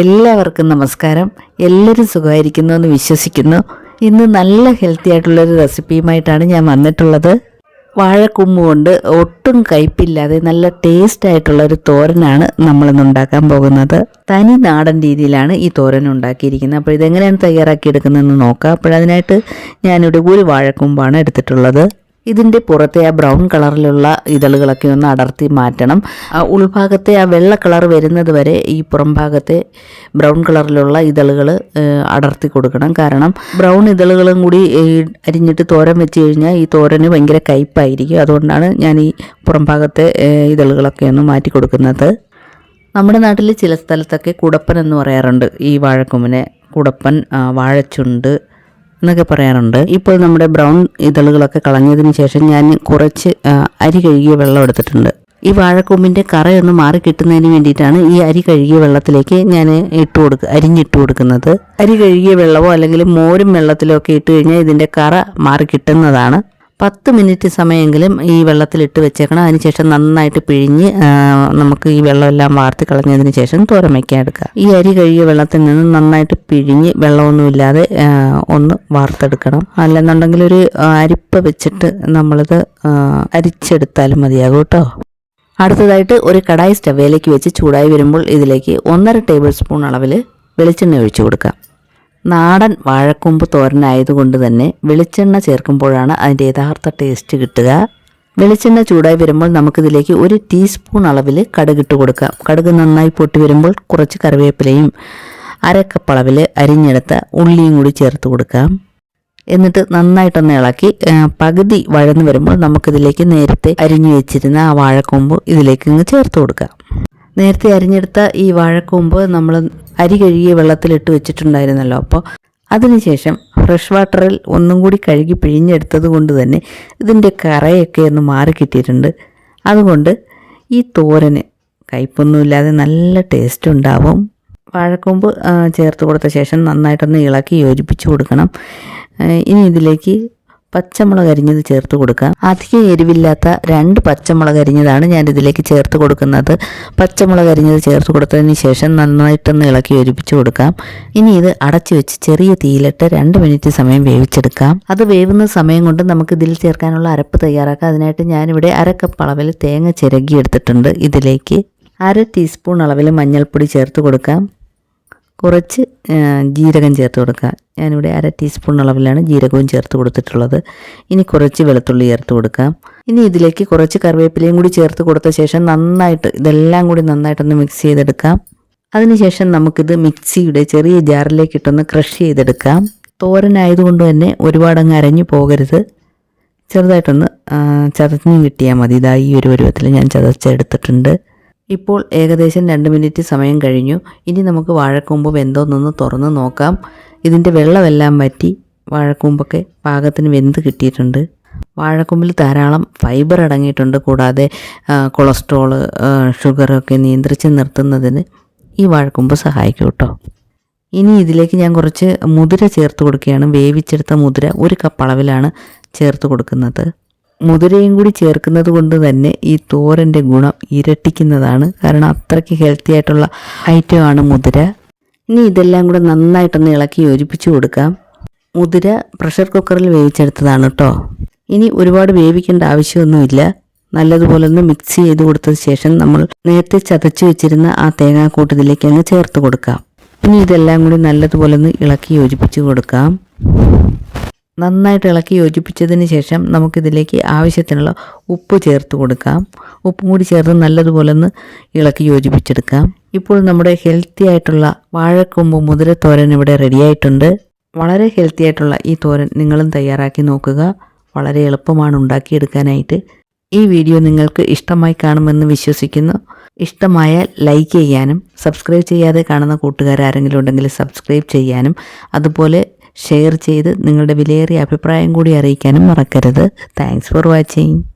എല്ലാവർക്കും നമസ്കാരം. എല്ലാവരും സുഖമായിരിക്കുന്നു എന്ന് വിശ്വസിക്കുന്നു. ഇന്ന് നല്ല ഹെൽത്തി ആയിട്ടുള്ളൊരു റെസിപ്പിയുമായിട്ടാണ് ഞാൻ വന്നിട്ടുള്ളത്. വാഴക്കുമ്പ് കൊണ്ട് ഒട്ടും കയ്പില്ലാതെ നല്ല ടേസ്റ്റ് ആയിട്ടുള്ള ഒരു തോരനാണ് നമ്മളിന്ന് ഉണ്ടാക്കാൻ പോകുന്നത്. തനി നാടൻ രീതിയിലാണ് ഈ തോരൻ ഉണ്ടാക്കിയിരിക്കുന്നത്. അപ്പോൾ ഇതെങ്ങനെയാണ് തയ്യാറാക്കി എടുക്കുന്നതെന്ന് നോക്കാം അപ്പോഴതിനായിട്ട് ഞാനിവിടെ ഒരു വാഴക്കുമ്പാണ് എടുത്തിട്ടുള്ളത്. ഇതിന്റെ പുറത്തെ ആ ബ്രൗൺ കളറിലുള്ള ഇതളുകളൊക്കെ ഒന്ന് അടർത്തി മാറ്റണം. ആ ഉൾഭാഗത്തെ ആ വെള്ള കളർ വരുന്നത് വരെ ഈ പുറം ഭാഗത്തെ ബ്രൗൺ കളറിലുള്ള ഇതളുകൾ അടർത്തി കൊടുക്കണം. കാരണം ബ്രൗൺ ഇതളുകളും കൂടി അരിഞ്ഞിട്ട് തോരൻ വെച്ച് കഴിഞ്ഞാൽ ഈ തോരന് ഭയങ്കര കയ്പായിരിക്കും. അതുകൊണ്ടാണ് ഞാൻ ഈ പുറം ഭാഗത്തെ ഏ, ഇതളുകളൊക്കെ ഒന്ന് മാറ്റി കൊടുക്കുന്നത്. നമ്മുടെ നാട്ടിൽ ചില സ്ഥലത്തൊക്കെ കുടപ്പൻ എന്ന് പറയാറുണ്ട്. ഈ വാഴക്കൊമ്പിനെ കുടപ്പൻ വാഴച്ചുണ്ട് എന്നൊക്കെ പറയാറുണ്ട്. ഇപ്പോൾ നമ്മുടെ ബ്രൗൺ ഇതളുകളൊക്കെ കളഞ്ഞതിന് ശേഷം ഞാൻ കുറച്ച് അരി കഴുകിയ വെള്ളം എടുത്തിട്ടുണ്ട്. ഈ വാഴക്കൊമ്പിന്റെ കറയൊന്ന് മാറി കിട്ടുന്നതിന് വേണ്ടിയിട്ടാണ് ഈ അരി കഴുകിയ വെള്ളത്തിലേക്ക് ഞാൻ ഇട്ട് കൊടുക്കുക അരിഞ്ഞിട്ട് കൊടുക്കുന്നത്. അരി കഴുകിയ വെള്ളമോ അല്ലെങ്കിൽ മോരും വെള്ളത്തിലോ ഒക്കെ ഇട്ട് കഴിഞ്ഞാൽ ഇതിന്റെ കറ മാറി കിട്ടുന്നതാണ്. പത്ത് മിനിറ്റ് സമയമെങ്കിലും ഈ വെള്ളത്തിലിട്ട് വെച്ചേക്കണം. അതിനുശേഷം നന്നായിട്ട് പിഴിഞ്ഞ് നമുക്ക് ഈ വെള്ളമെല്ലാം വാർത്തി കളഞ്ഞതിന് ശേഷം തോരൻ വയ്ക്കാൻ എടുക്കുക. ഈ അരി കഴുകിയ വെള്ളത്തിൽ നിന്ന് നന്നായിട്ട് പിഴിഞ്ഞ് വെള്ളമൊന്നുമില്ലാതെ ഒന്ന് വാർത്തെടുക്കണം. അല്ലെന്നുണ്ടെങ്കിൽ ഒരു അരിപ്പ വെച്ചിട്ട് നമ്മളിത് അരിച്ചെടുത്താലും മതിയാകും കേട്ടോ. അടുത്തതായിട്ട് ഒരു കടായി സ്റ്റവയിലേക്ക് വെച്ച് ചൂടായി വരുമ്പോൾ ഇതിലേക്ക് ഒന്നര ടേബിൾ സ്പൂൺ അളവിൽ വെളിച്ചെണ്ണ ഒഴിച്ചു കൊടുക്കാം നാടൻ വാഴക്കൊമ്പ് തോരനായതുകൊണ്ട് തന്നെ വെളിച്ചെണ്ണ ചേർക്കുമ്പോഴാണ് അതിന്റെ യഥാർത്ഥ ടേസ്റ്റ് കിട്ടുക. വെളിച്ചെണ്ണ ചൂടായി വരുമ്പോൾ നമുക്കിതിലേക്ക് ഒരു ടീസ്പൂൺ അളവിൽ കടുകിട്ട് കൊടുക്കാം. കടുക് നന്നായി പൊട്ടി വരുമ്പോൾ കുറച്ച് കറിവേപ്പിലയും അരക്കപ്പ് അളവിൽ അരിഞ്ഞെടുത്ത ഉള്ളിയും കൂടി ചേർത്ത് കൊടുക്കാം. എന്നിട്ട് നന്നായിട്ടൊന്ന് ഇളക്കി പകുതി വഴന്ന് വരുമ്പോൾ നമുക്കിതിലേക്ക് നേരത്തെ അരിഞ്ഞു വെച്ചിരുന്ന ആ വാഴക്കൊമ്പ് ഇതിലേക്ക് ഇങ്ങ് ചേർത്ത് കൊടുക്കാം. നേരത്തെ അരിഞ്ഞെടുത്ത ഈ വാഴക്കൊമ്പ് നമ്മൾ അരി കഴുകിയ വെള്ളത്തിലിട്ട് വെച്ചിട്ടുണ്ടായിരുന്നല്ലോ. അപ്പോൾ അതിനുശേഷം ഫ്രഷ് വാട്ടറിൽ ഒന്നും കൂടി കഴുകി പിഴിഞ്ഞെടുത്തത് കൊണ്ട് തന്നെ ഇതിന്റെ കറയൊക്കെ ഒന്ന് മാറി കിട്ടിയിട്ടുണ്ട്. അതുകൊണ്ട് ഈ തോരന് കയ്പൊന്നുമില്ലാതെ നല്ല ടേസ്റ്റ് ഉണ്ടാവും. വാഴക്കൊമ്പ് ചേർത്ത് കൊടുത്ത ശേഷം നന്നായിട്ടൊന്ന് ഇളക്കി യോജിപ്പിച്ച് കൊടുക്കണം. ഇനി ഇതിലേക്ക് പച്ചമുളക് അരിഞ്ഞത് ചേർത്ത് കൊടുക്കാം അധികം എരിവില്ലാത്ത രണ്ട് പച്ചമുളക് അരിഞ്ഞതാണ് ഞാൻ ഇതിലേക്ക് ചേർത്ത് കൊടുക്കുന്നത്. പച്ചമുളക് അരിഞ്ഞത് ചേർത്ത് കൊടുത്തതിന് ശേഷം നന്നായിട്ടൊന്ന് ഇളക്കി ഒരുപ്പിച്ച് കൊടുക്കാം. ഇനി ഇത് അടച്ചു വെച്ച് ചെറിയ തീയിലിട്ട് രണ്ട് മിനിറ്റ് സമയം വേവിച്ചെടുക്കാം. അത് വേവുന്ന സമയം കൊണ്ട് നമുക്ക് ഇതിൽ ചേർക്കാനുള്ള അരപ്പ് തയ്യാറാക്കാം. അതിനായിട്ട് ഞാനിവിടെ അരക്കപ്പ് അളവിൽ തേങ്ങ ചിരകി എടുത്തിട്ടുണ്ട് ഇതിലേക്ക് അര ടീസ്പൂൺ അളവിൽ മഞ്ഞൾപ്പൊടി ചേർത്ത് കൊടുക്കാം. കുറച്ച് ജീരകം ചേർത്ത് കൊടുക്കുക. ഞാനിവിടെ അര ടീസ്പൂൺ അളവിലാണ് ജീരകവും ചേർത്ത് കൊടുത്തിട്ടുള്ളത്. ഇനി കുറച്ച് വെളുത്തുള്ളി ചേർത്ത് കൊടുക്കാം. ഇനി ഇതിലേക്ക് കുറച്ച് കറിവേപ്പിലയും കൂടി ചേർത്ത് കൊടുത്ത ശേഷം നന്നായിട്ട് ഇതെല്ലാം കൂടി നന്നായിട്ടൊന്ന് മിക്സ് ചെയ്തെടുക്കാം. അതിനുശേഷം നമുക്കിത് മിക്സിയുടെ ചെറിയ ജാറിലേക്ക് ഇട്ടൊന്ന് ക്രഷ് ചെയ്തെടുക്കാം. തോരനായതുകൊണ്ട് തന്നെ ഒരുപാടങ്ങ് അരഞ്ഞു പോകരുത്. ചെറുതായിട്ടൊന്ന് ചതഞ്ഞ് കിട്ടിയാൽ മതി. ഇതാ ഈ ഒരു പരുവത്തിൽ ഞാൻ ചതച്ചെടുത്തിട്ടുണ്ട്. ഇപ്പോൾ ഏകദേശം രണ്ട് മിനിറ്റ് സമയം കഴിഞ്ഞു. ഇനി നമുക്ക് വാഴക്കൂമ്പ് വെന്തോന്നൊന്ന് തുറന്ന് നോക്കാം. ഇതിന്റെ വെള്ളമെല്ലാം വറ്റി വാഴക്കൂമ്പൊക്കെ പാകത്തിന് വെന്ത് കിട്ടിയിട്ടുണ്ട്. വാഴക്കൊമ്പിൽ ധാരാളം ഫൈബർ അടങ്ങിയിട്ടുണ്ട് കൂടാതെ കൊളസ്ട്രോൾ ഷുഗറൊക്കെ നിയന്ത്രിച്ച് നിർത്തുന്നതിന് ഈ വാഴക്കൊമ്പ് സഹായിക്കും കേട്ടോ. ഇനി ഇതിലേക്ക് ഞാൻ കുറച്ച് മുതിര ചേർത്ത് കൊടുക്കുകയാണ്. വേവിച്ചെടുത്ത മുതിര ഒരു കപ്പ് അളവിലാണ് ചേർത്ത് കൊടുക്കുന്നത്. മുതിരയും കൂടി ചേർക്കുന്നത് കൊണ്ട് തന്നെ ഈ തോരന്റെ ഗുണം ഇരട്ടിക്കുന്നതാണ്. കാരണം അത്രയ്ക്ക് ഹെൽത്തി ആയിട്ടുള്ള ഐറ്റമാണ് മുതിര. ഇനി ഇതെല്ലാം കൂടെ നന്നായിട്ടൊന്ന് ഇളക്കി യോജിപ്പിച്ചു കൊടുക്കാം. മുതിര പ്രഷർ കുക്കറിൽ വേവിച്ചെടുത്തതാണ് കേട്ടോ ഇനി ഒരുപാട് വേവിക്കേണ്ട ആവശ്യമൊന്നുമില്ല. നല്ലതുപോലെ ഒന്ന് മിക്സ് ചെയ്ത് കൊടുത്തത് ശേഷം നമ്മൾ നേരത്തെ ചതച്ച് വെച്ചിരുന്ന ആ തേങ്ങാക്കൂട്ട് അങ്ങ് ചേർത്ത് കൊടുക്കാം. ഇനി ഇതെല്ലാം കൂടി നല്ലതുപോലെ ഒന്ന് ഇളക്കി യോജിപ്പിച്ച് കൊടുക്കാം. നന്നായിട്ട് ഇളക്കി യോജിപ്പിച്ചതിന് ശേഷം നമുക്കിതിലേക്ക് ആവശ്യത്തിനുള്ള ഉപ്പ് ചേർത്ത് കൊടുക്കാം. ഉപ്പും കൂടി ചേർത്ത് നല്ലതുപോലെ ഒന്ന് ഇളക്കി യോജിപ്പിച്ചെടുക്കാം. ഇപ്പോൾ നമ്മുടെ ഹെൽത്തി ആയിട്ടുള്ള വാഴക്കൊമ്പ് മുതിരത്തോരൻ ഇവിടെ റെഡിയായിട്ടുണ്ട് വളരെ ഹെൽത്തി ആയിട്ടുള്ള ഈ തോരൻ നിങ്ങളും തയ്യാറാക്കി നോക്കുക. വളരെ എളുപ്പമാണ് ഉണ്ടാക്കിയെടുക്കാനായിട്ട്. ഈ വീഡിയോ നിങ്ങൾക്ക് ഇഷ്ടമായി കാണുമെന്ന് വിശ്വസിക്കുന്നു. ഇഷ്ടമായാൽ ലൈക്ക് ചെയ്യാനും സബ്സ്ക്രൈബ് ചെയ്യാതെ കാണുന്ന കൂട്ടുകാരാരെങ്കിലും ഉണ്ടെങ്കിൽ സബ്സ്ക്രൈബ് ചെയ്യാനും അതുപോലെ ഷെയർ ചെയ്ത് നിങ്ങളുടെ വിലയേറിയ അഭിപ്രായം കൂടി അറിയിക്കാനും മറക്കരുത്. Thanks for watching